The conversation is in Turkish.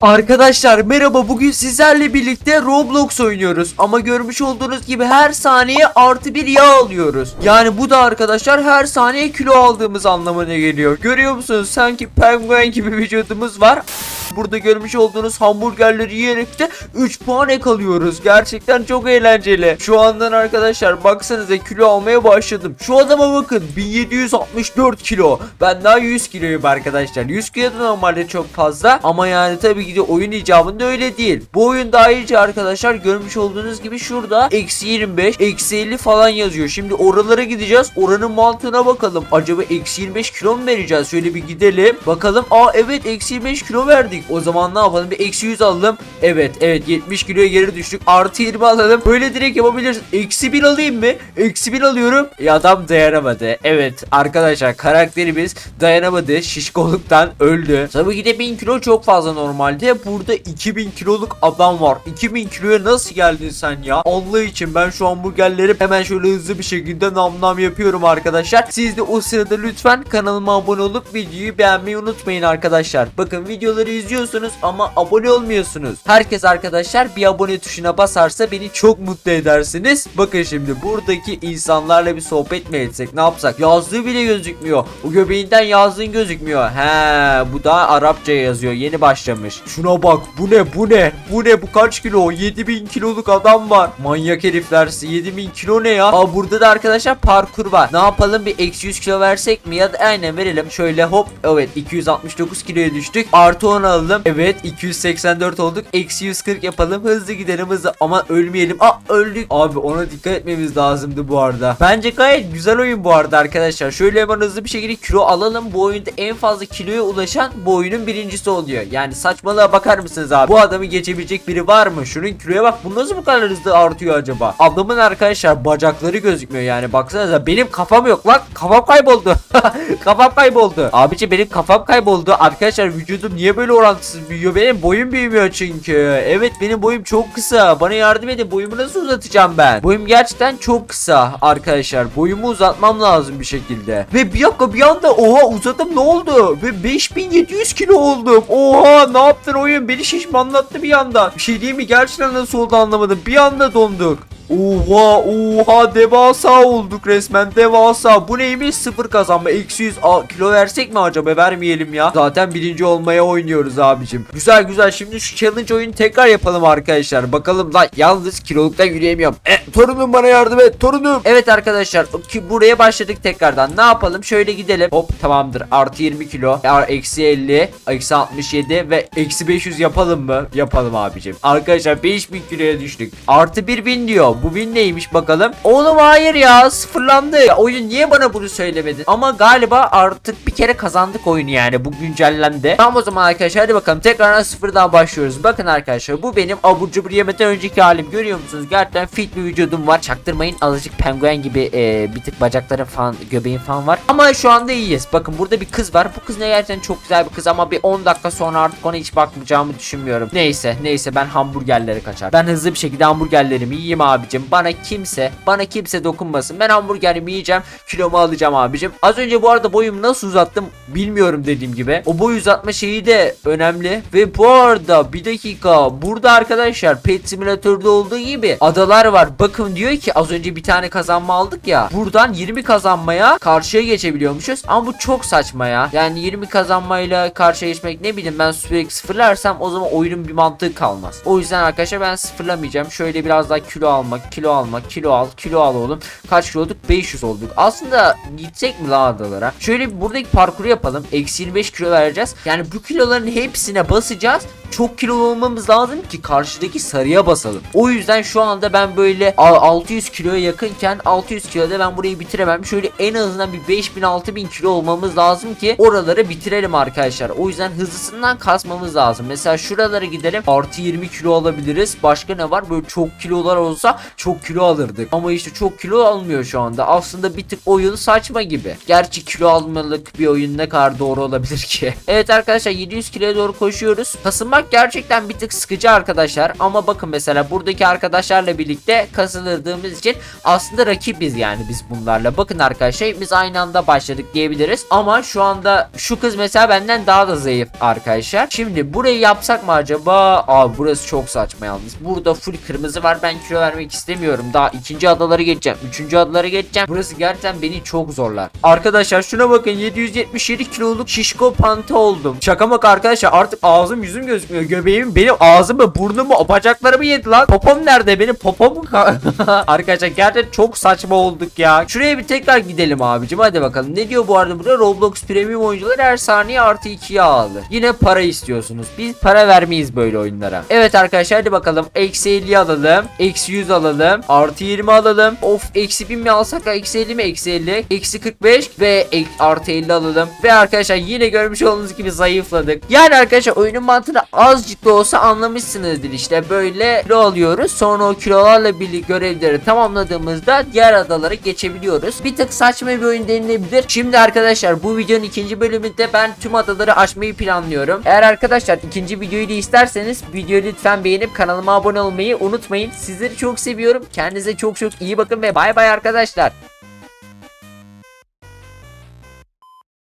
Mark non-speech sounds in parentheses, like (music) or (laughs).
Arkadaşlar merhaba bugün sizlerle birlikte Roblox oynuyoruz ama görmüş olduğunuz gibi her saniye artı bir yağ alıyoruz. Yani bu da arkadaşlar her saniye kilo aldığımız anlamına geliyor. Görüyor musunuz sanki penguen gibi vücudumuz var. Burada görmüş olduğunuz hamburgerleri yiyerek de 3 puan ek alıyoruz. Gerçekten çok eğlenceli. Şu andan arkadaşlar baksanıza kilo almaya başladım. Şu adama bakın 1764 kilo. Ben daha 100 kiloyum arkadaşlar. 100 kilo da normalde çok fazla ama yani tabii de oyun icabında öyle değil. Bu oyunda ayrıca arkadaşlar görmüş olduğunuz gibi şurada eksi 25, eksi 50 falan yazıyor. Şimdi oralara gideceğiz. Oranın mantığına bakalım. Acaba eksi 25 kilo mu vereceğiz? Şöyle bir gidelim. Bakalım. Aa evet eksi 25 kilo verdik. O zaman ne yapalım? Bir eksi 100 alalım. Evet evet 70 kiloya geri düştük. Artı 20 alalım. Böyle direkt yapabiliriz. Eksi 1 alayım mı? Eksi 1 alıyorum. Ya adam dayanamadı. Evet arkadaşlar karakterimiz dayanamadı. Şişkoluktan öldü. Tabii ki de 1000 kilo çok fazla normalde. Burada 2000 kiloluk adam var. 2000 kiloya nasıl geldin sen ya? Allah için ben şu hamburgerleri hemen şöyle hızlı bir şekilde nam nam yapıyorum arkadaşlar. Siz de o sırada lütfen kanalıma abone olup videoyu beğenmeyi unutmayın arkadaşlar. Bakın videoları izliyorsunuz ama abone olmuyorsunuz. Herkes arkadaşlar bir abone tuşuna basarsa beni çok mutlu edersiniz. Bakın şimdi buradaki insanlarla bir sohbet mi etsek ne yapsak? Yazdığı bile gözükmüyor. O göbeğinden yazdığın gözükmüyor. He bu da Arapça yazıyor. Yeni başlamış. Şuna bak bu ne bu ne? Bu ne bu kaç kilo? 7000 kiloluk adam var. Manyak herifler 7000 kilo ne ya? Aa burada da arkadaşlar parkur var. Ne yapalım bir eksi 100 kilo versek mi? Ya da aynen verelim. Şöyle hop evet 269 kiloya düştük. Artı 10 alalım. Evet 284 olduk. Eksi 140 yapalım. Hızlı gidelim hızlı. Ama ölmeyelim. Aa öldük. Abi ona dikkat etmemiz lazımdı bu arada. Bence gayet güzel oyun bu arada arkadaşlar. Şöyle hemen hızlı bir şekilde kilo alalım. Bu oyunda en fazla kiloya ulaşan bu oyunun birincisi oluyor. Yani saçmalığa bakar mısınız abi? Bu adamı geçebilecek biri var mı? Şunun kiloya bak. Bu nasıl bu kadar hızlı artıyor acaba? Adamın arkadaşlar bacakları gözükmüyor yani. Baksanıza benim kafam yok lan. Kafam kayboldu. (laughs) kafam kayboldu. Abici benim kafam kayboldu. Arkadaşlar vücudum niye böyle orantısız büyüyor? Benim boyum büyümüyor çünkü. Evet benim boyum çok kısa. Bana yardım edin. Boyumu nasıl uzatacağım ben? Boyum gerçekten çok kısa arkadaşlar. Boyumu uzatmam lazım bir şekilde. Ve bir dakika bir anda oha uzadım ne oldu? Ve 5700 kilo oldum. Oha ne yaptın oyun? Beni şişmanlattı bir anda. Bir şey değil mi? Gerçekten nasıl oldu anlamadım. Bir anda donduk. Oha oha devasa olduk resmen devasa. Bu neymiş? Sıfır kazanma eksi 100 Aa, kilo versek mi acaba? Vermeyelim ya. Zaten birinci olmaya oynuyoruz abicim. Güzel güzel. Şimdi şu challenge oyunu tekrar yapalım arkadaşlar. Bakalım lan yalnız kiloluktan yürüyemiyorum. E, torunum bana yardım et torunum. Evet arkadaşlar ki buraya başladık tekrardan. Ne yapalım? Şöyle gidelim. Hop tamamdır. Artı 20 kilo. Eksi 50 eksi 67 ve eksi 500 yapalım mı? Yapalım abicim. Arkadaşlar 5000 kiloya düştük. Artı 1000 diyor bu win neymiş bakalım. Oğlum hayır ya sıfırlandı. Ya, oyun niye bana bunu söylemedin? Ama galiba artık bir kere kazandık oyunu yani bu güncellendi. Tamam o zaman arkadaşlar hadi bakalım tekrardan sıfırdan başlıyoruz. Bakın arkadaşlar bu benim abur cubur yemeden önceki halim. Görüyor musunuz? Gerçekten fit bir vücudum var. Çaktırmayın azıcık penguen gibi e, bir tık bacaklarım falan göbeğim falan var. Ama şu anda iyiyiz. Bakın burada bir kız var. Bu kız ne gerçekten çok güzel bir kız ama bir 10 dakika sonra artık ona hiç bakmayacağımı düşünmüyorum. Neyse neyse ben hamburgerlere kaçar. Ben hızlı bir şekilde hamburgerlerimi yiyeyim abicim bana kimse bana kimse dokunmasın. Ben hamburgerimi yiyeceğim. Kilomu alacağım abicim. Az önce bu arada boyumu nasıl uzattım bilmiyorum dediğim gibi. O boy uzatma şeyi de önemli. Ve bu arada bir dakika burada arkadaşlar Pet Simulator'da olduğu gibi adalar var. Bakın diyor ki az önce bir tane kazanma aldık ya. Buradan 20 kazanmaya karşıya geçebiliyormuşuz. Ama bu çok saçma ya. Yani 20 kazanmayla karşıya geçmek ne bileyim ben sürekli sıfırlarsam o zaman oyunun bir mantığı kalmaz. O yüzden arkadaşlar ben sıfırlamayacağım. Şöyle biraz daha kilo almak, kilo almak, kilo al, kilo al oğlum. Kaç kilo olduk? 500 olduk. Aslında gitsek mi la adalara? Şöyle buradaki parkuru yapalım. Eksi 25 kilo vereceğiz. Yani bu kiloların hepsine basacağız. Çok kilo olmamız lazım ki karşıdaki sarıya basalım. O yüzden şu anda ben böyle a- 600 kiloya yakınken 600 kiloda ben burayı bitiremem. Şöyle en azından bir 5000 6000 kilo olmamız lazım ki oraları bitirelim arkadaşlar. O yüzden hızlısından kasmamız lazım. Mesela şuralara gidelim. Artı 20 kilo alabiliriz. Başka ne var? Böyle çok kilolar olsa çok kilo alırdık. Ama işte çok kilo almıyor şu anda. Aslında bir tık oyun saçma gibi. Gerçi kilo almalık bir oyun ne kadar doğru olabilir ki? (laughs) Evet arkadaşlar 700 kiloya doğru koşuyoruz. Kasılmak kasılmak gerçekten bir tık sıkıcı arkadaşlar. Ama bakın mesela buradaki arkadaşlarla birlikte kasıldığımız için aslında rakibiz yani biz bunlarla. Bakın arkadaşlar biz aynı anda başladık diyebiliriz. Ama şu anda şu kız mesela benden daha da zayıf arkadaşlar. Şimdi burayı yapsak mı acaba? Aa burası çok saçma yalnız. Burada full kırmızı var. Ben kilo vermek istemiyorum. Daha ikinci adaları geçeceğim. Üçüncü adaları geçeceğim. Burası gerçekten beni çok zorlar. Arkadaşlar şuna bakın 777 kiloluk şişko panta oldum. Şaka maka arkadaşlar artık ağzım yüzüm gözükmüyor. Göbeğim benim ağzımı burnumu bacaklarımı yedi lan. Popom nerede? Benim popom (laughs) Arkadaşlar gerçekten çok saçma olduk ya. Şuraya bir tekrar gidelim abicim. Hadi bakalım. Ne diyor bu arada burada? Roblox Premium oyuncuları her saniye artı 2'ye alır. Yine para istiyorsunuz. Biz para vermeyiz böyle oyunlara. Evet arkadaşlar hadi bakalım. Eksi 50 alalım. Eksi 100 alalım. Artı 20 alalım. Of eksi 1000 mi alsak? Eksi 50 mi? Eksi 50. Eksi 45 ve artı 50 alalım. Ve arkadaşlar yine görmüş olduğunuz gibi zayıfladık. Yani arkadaşlar oyunun mantığını azıcık da olsa anlamışsınızdır işte. Böyle kilo alıyoruz. Sonra o kilolarla birlikte görevleri tamamladığımızda diğer adalara geçebiliyoruz. Bir tık saçma bir oyun denilebilir. Şimdi arkadaşlar bu videonun ikinci bölümünde ben tüm adaları açmayı planlıyorum. Eğer arkadaşlar ikinci videoyu da isterseniz videoyu lütfen beğenip kanalıma abone olmayı unutmayın. Sizleri çok seviyorum. Kendinize çok çok iyi bakın ve bay bay arkadaşlar.